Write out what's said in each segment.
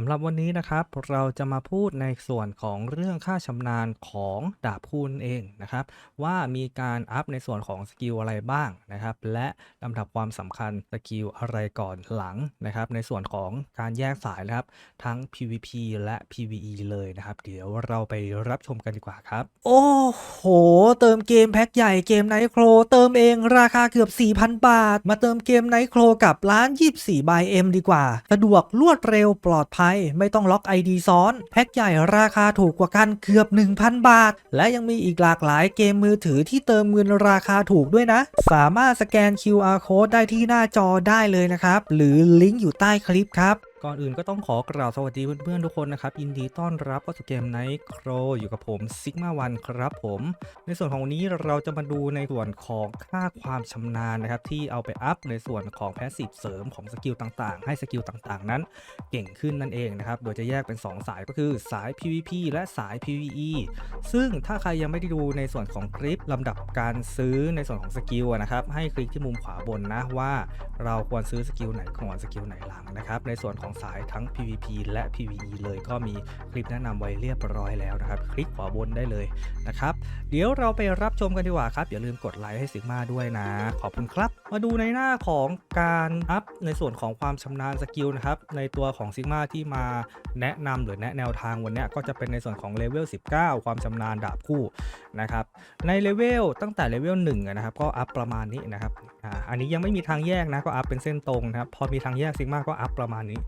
สำหรับวันนี้นะครับเราจะมาพูดในส่วนของเรื่องค่าชำนาญของดาบคู่นเองนะครับ ว่ามีการอัพในส่วนของสกิลอะไรบ้างนะครับ และลำดับความสำคัญสกิลอะไรก่อนหลังนะครับ ในส่วนของการแยกสายนะครับ ทั้ง PVP และ PVE เลยนะครับ เดี๋ยวเราไปรับชมกันดีกว่าครับ โอ้โห เติมเกมแพ็คใหญ่เกมไนโครเติมเองราคาเกือบ 4,000 บาท มาเติมเกมไนโครกับร้าน 24 by M ดีกว่า สะดวกรวดเร็วปลอดภัยไม่ต้องล็อก ID ซ้อน แพ็คใหญ่ราคาถูกกว่ากันเกือบ 1,000 บาท และยังมีอีกหลากหลายเกมมือถือที่เติมเงินราคาถูกด้วยนะ สามารถสแกน QR code ได้ที่หน้าจอได้เลยนะครับ หรือลิงก์อยู่ใต้คลิปครับ ก่อนอื่นก็ต้องขอกล่าวสวัสดีเพื่อนๆทุกคนนะครับ ยินดีต้อนรับเข้าสู่เกม Night Crow อยู่กับผมซิกมาวันครับผม ในส่วนของวันนี้เราจะมาดูในส่วนของค่าความชำนาญนะครับ ที่เอาไปอัพในส่วนของแพสซีฟเสริมของสกิลต่างๆ ให้สกิลต่างๆ นั้นเก่งขึ้นนั่นเองนะครับ โดยจะแยกเป็น 2 สายก็คือสาย PVP และสาย PVE ซึ่งถ้าใครยังไม่ได้ดูในส่วนของคลิปลำดับการซื้อในส่วนของสกิลนะครับให้คลิกที่มุมขวาบนนะว่า เราควรซื้อสกิลไหนก่อนสกิลไหนหลังนะครับในส่วนของสายทั้ง PVP และ PVE เลยก็มีคลิปแนะนำไว้เรียบร้อยแล้วนะครับ คลิกขวาบนได้เลยนะครับ เดี๋ยวเราไปรับชมกันดีกว่าครับ อย่าลืมกดไลค์ให้ซิกมาด้วยนะ ขอบคุณครับ มาดูในหน้าของการอัพในส่วนของความชำนาญสกิลนะครับ ในตัวของซิกมาที่มาแนะนำหรือแนะแนวทางวันนี้ก็จะเป็นในส่วนของเลเวล 19 ความชำนาญดาบคู่นะครับ ในเลเวลตั้งแต่เลเวล1นะครับก็อัพประมาณนี้นะครับอันนี้ยังไม่มีทางแยกนะก็อัพเป็นเส้นตรงนะครับพอมีทางแยกซิกมาก็อัพประมาณนี้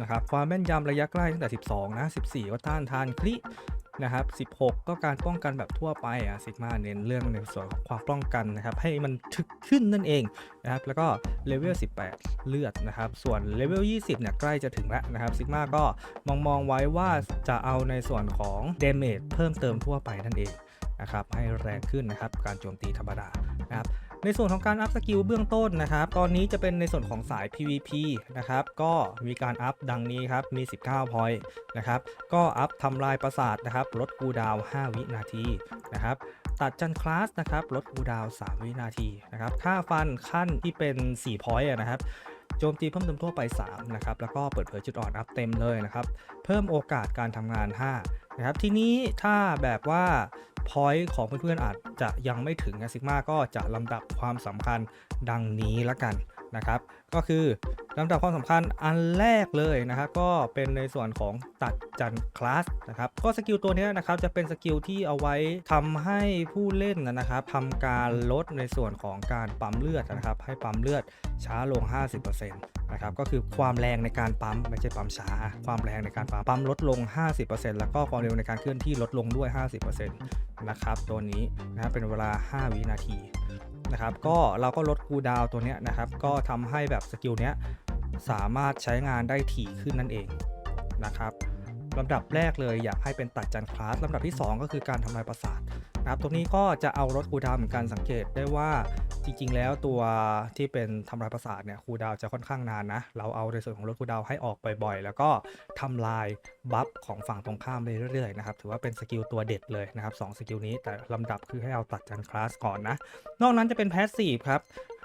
นะครับความแม่นยำระยะใกล้ตั้งแต่ 12 นะ 14 ก็ต้านทานคลินะครับ 16 ก็การป้องกันแบบทั่วไปอะซิกมาเน้นเรื่องในส่วนของความป้องกันนะครับ ให้มันถึกขึ้นนั่นเองนะครับ แล้วก็เลเวล 18 เลือดนะครับ ส่วนเลเวล 20 เนี่ยใกล้จะถึงแล้วนะครับซิกมาก็มองมองๆไว้ว่าจะเอาในส่วนของเดเมจเพิ่มเติมทั่วไปนั่นเองนะครับ ให้แรงขึ้นนะครับ การโจมตีธรรมดานะครับ ในส่วนของการอัพสกิลเบื้องต้นนะครับ ตอนนี้จะเป็นในส่วนของสาย PVP นะครับ ก็มีการอัพดังนี้ครับ มี 19 พอยต์นะครับ ก็อัพทำลายประสาทนะครับ ลดคูดาว 5 วินาทีนะครับตัดจันคลาสนะครับ ลดคูดาว 3 วินาทีนะครับ ค่าฟันขั้นที่เป็น 4 พอยต์นะครับโจมตีเพิ่มเติมทั่วไป 3 นะครับ แล้วก็เปิดเผยจุดอ่อนอัพเต็มเลยนะครับ เพิ่มโอกาสการทำงาน 5 นะครับ ทีนี้ถ้าแบบว่า พอยต์ของเพื่อนๆอาจจะยังไม่ถึงนะซิกมาก็จะลำดับความสำคัญดังนี้ละกันนะครับ ก็คือลำดับความสำคัญอันแรกเลยนะครับก็เป็นในส่วนของตัดจันคลาสนะครับก็สกิลตัวนี้นะครับจะเป็นสกิลที่เอาไว้ทำให้ผู้เล่นนะครับทำการลดในส่วนของการปั๊มเลือดนะครับให้ปั๊มเลือดช้าลง 50%นะครับก็คือความแรงในการปั๊มไม่ใช่ปั๊มช้า ความแรงในการปั๊มปั๊มลดลง 50%แล้วก็ความเร็วในการเคลื่อนที่ลดลงด้วย 50%นะครับตัวนี้นะครับเป็นเวลา 5 วินาทีนะครับก็เราก็ลดคูดาวตัวเนี้ยนะครับ ก็ทำให้แบบสกิลเนี้ยสามารถใช้งานได้ถี่ขึ้นนั่นเองนะครับลำดับแรกเลยอยากให้เป็นตัดจันคลาสลำดับที่ 2 ก็คือการทำลายประสาทนะครับตรงนี้ก็จะเอารถกูดาวเหมือนกันสังเกตได้ว่า จริง ๆ แล้วตัวที่เป็นทำลายประสาทเนี่ยคูดาวจะค่อนข้างนานนะ เราเอาในส่วนของลดคูดาวให้ออกบ่อยๆ แล้วก็ทำลายบัฟของฝั่งตรงข้ามไปเรื่อยๆนะครับถือว่าเป็นสกิลตัวเด็ดเลยนะครับสองสกิลนี้แต่ลำดับคือให้เอาตัดจันคลาสก่อนนะ นอกนั้นจะเป็นแพสซีฟครับ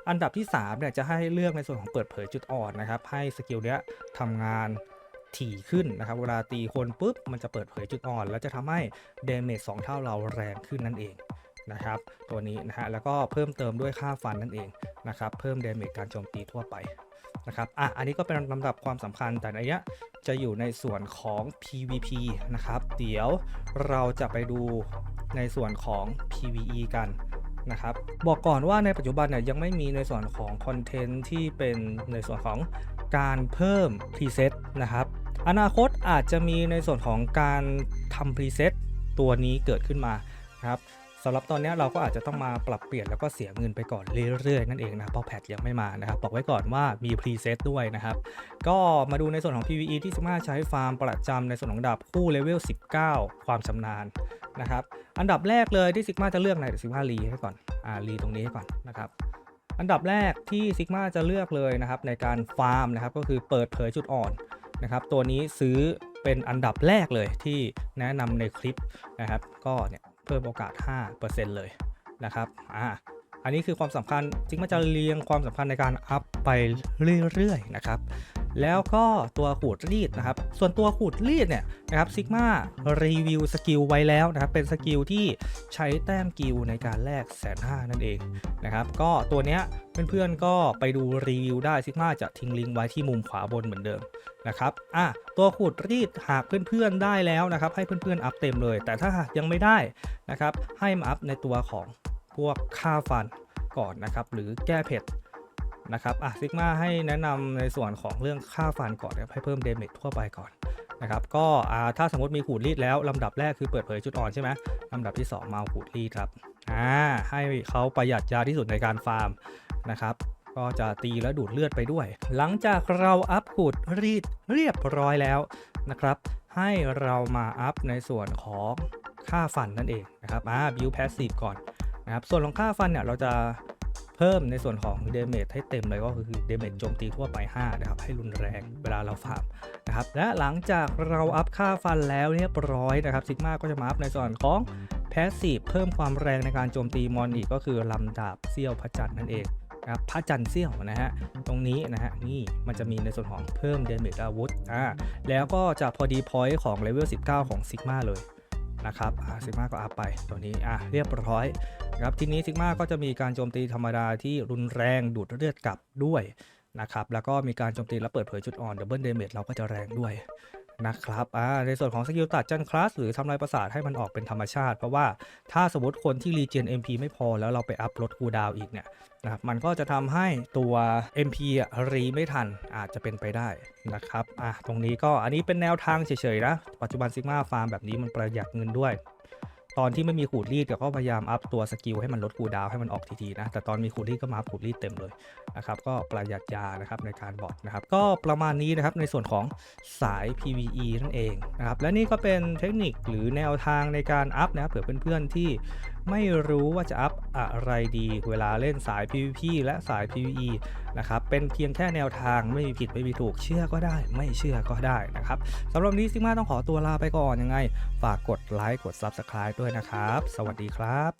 อันดับที่3เนี่ยจะให้เลือกในส่วนของเปิดเผยจุดอ่อนนะครับให้สกิลเนี้ยทำงานถี่ขึ้นนะครับเวลาตีคนปุ๊บมันจะเปิดเผยจุดอ่อน แล้วจะทำให้เดเมจ2เท่าเราแรงขึ้นนั่นเอง นะครับ ตัวนี้นะฮะแล้วก็เพิ่มเติมด้วยค่าฟันนั่นเองนะครับเพิ่มเดเมจการโจมตีทั่วไปนะครับอะอันนี้ก็เป็นลำดับความสำคัญแต่อันนี้จะอยู่ในส่วนของ PVP นะครับ เดี๋ยวเราจะไปดูในส่วนของ PVE กันนะครับบอกก่อนว่าในปัจจุบันเนี่ยยังไม่มีในส่วนของคอนเทนต์ที่เป็นในส่วนของการเพิ่มพรีเซ็ตนะครับ อนาคตอาจจะมีในส่วนของการทำพรีเซ็ตตัวนี้เกิดขึ้นมานะครับ สำหรับตอนนี้เราก็อาจจะต้องมาปรับเปลี่ยนแล้วก็เสียเงินไปก่อนเรื่อยๆนั่นเองนะเพราะแพทยังไม่มานะครับบอกไว้ก่อนว่ามีพรีเซตด้วยนะครับ ก็มาดูในส่วนของ PVE ที่สามารถใช้ฟาร์มประจำในส่วนของดาบคู่เลเวล 19 ความชำนาญนะครับอันดับแรกเลยที่ซิกมาจะเลือกไหนเดี๋ยวซิกมารีให้ก่อนอ่ารีตรงนี้ให้ก่อนนะครับอันดับแรกที่ซิกมาจะเลือกเลยนะครับในการฟาร์มนะครับก็คือเปิดเผยจุดอ่อนนะครับตัวนี้ซื้อเป็นอันดับแรกเลยที่แนะนำในคลิปนะครับก็เนี่ย เพิ่มโอกาส 5%เลยนะครับอ่าอันนี้คือความสำคัญจริงมันจะเรียงความสำคัญในการอัพไปเรื่อยๆนะครับ แล้วก็ตัวขูดรีดนะครับ ส่วนตัวขูดรีดเนี่ยนะครับซิกมารีวิวสกิลไว้แล้วนะครับ เป็นสกิลที่ใช้แต้มกิลในการแลกแสนห้านั่นเองนะครับ ก็ตัวเนี้ยเพื่อนๆก็ไปดูรีวิวได้ซิกมาจะทิ้งลิงก์ไว้ที่มุมขวาบนเหมือนเดิมนะครับอะตัวขูดรีดหากเพื่อนๆได้แล้วนะครับ ให้เพื่อนๆอัพเต็มเลย แต่ถ้ายังไม่ได้นะครับให้มาอัพในตัวของพวกค่าฟันก่อนนะครับ หรือแก้เผ็ด นะครับอะซิกมาให้แนะนำในส่วนของเรื่องค่าฟันก่อนนะครับให้เพิ่มเดเมจทั่วไปก่อนนะครับก็อ่าถ้าสมมติมีขูดรีดแล้วลำดับแรกคือเปิดเผยจุดอ่อนใช่ไหมลำดับที่ 2มาเอาขูดรีดครับอ่าให้เขาประหยัดยาที่สุดในการฟาร์มนะครับก็จะตีและดูดเลือดไปด้วย หลังจากเราอัพขูดรีดเรียบร้อยแล้วนะครับ ให้เรามาอัพในส่วนของค่าฟันนั่นเองนะครับอ่าบิวแพสซีฟก่อนนะครับส่วนของค่าฟันเนี่ยเราจะ พิ่มในส่วนของเดเมจให้เต็มเลยก็คือเดเมจโจมตีทั่วไป 5 นะครับ ให้รุนแรงเวลาเราฟาร์มนะครับ และหลังจากเราอัพค่าฟันแล้วเรียบร้อยนะครับซิกมาก็จะมาอัพในส่วนของแพสซีฟเพิ่มความแรงในการโจมตีมอนอีกก็คือลำดาบเซี่ยวพระจันทร์นั่นเองนะครับพระจันทร์เซี่ยวนะฮะตรงนี้นะฮะนี่มันจะมีในส่วนของเพิ่มเดเมจอาวุธอ่าแล้วก็จะพอดีพอยต์ของเลเวล19 ของซิกมาเลย นะครับอ่าซิกมาก็อัพไปตัวนี้อะเรียบร้อยครับทีนี้ซิกมาก็จะมีการโจมตีธรรมดาที่รุนแรงดูดเลือดกลับด้วยนะครับแล้วก็มีการโจมตีและเปิดเผยจุดอ่อนดับเบิลเดเมจเราก็จะแรงด้วย นะครับอ่าในส่วนของสกิลตัดจันคลาสหรือทำลายประสาทให้มันออกเป็นธรรมชาติ เพราะว่าถ้าสมมติคนที่รีเจน MP ไม่พอแล้วเราไปอัพลดคูดาวอีกเนี่ยนะครับมันก็จะทำให้ตัว MP รีไม่ทันอาจจะเป็นไปได้นะครับอะตรงนี้ก็อันนี้เป็นแนวทางเฉยๆนะปัจจุบันซิกมาฟาร์มแบบนี้มันประหยัดเงินด้วย ตอนที่ไม่มีขูดรีดก็พยายามอัพตัวสกิลให้มันลดคูดาวให้มันออกทีๆนะ แต่ตอนมีขูดรีดก็มาขูดรีดเต็มเลยนะครับ ก็ประหยัดยานะครับในการบอกนะครับ ก็ประมาณนี้นะครับในส่วนของสาย PVE นั่นเองนะครับ และนี่ก็เป็นเทคนิคหรือแนวทางในการอัพนะครับเผื่อเพื่อนๆที่ ไม่รู้ว่าจะอัพอะไรดีเวลาเล่นสาย PVP และสาย PVE นะครับเป็นเพียงแค่แนวทางไม่มีผิดไม่มีถูกเชื่อก็ได้ ไม่เชื่อก็ได้นะครับสำหรับนนี้ซิกมาต้องขอตัวลาไปก่อนยังไง ฝากกดไลค์กด Subscribe ด้วยนะครับ สวัสดีครับ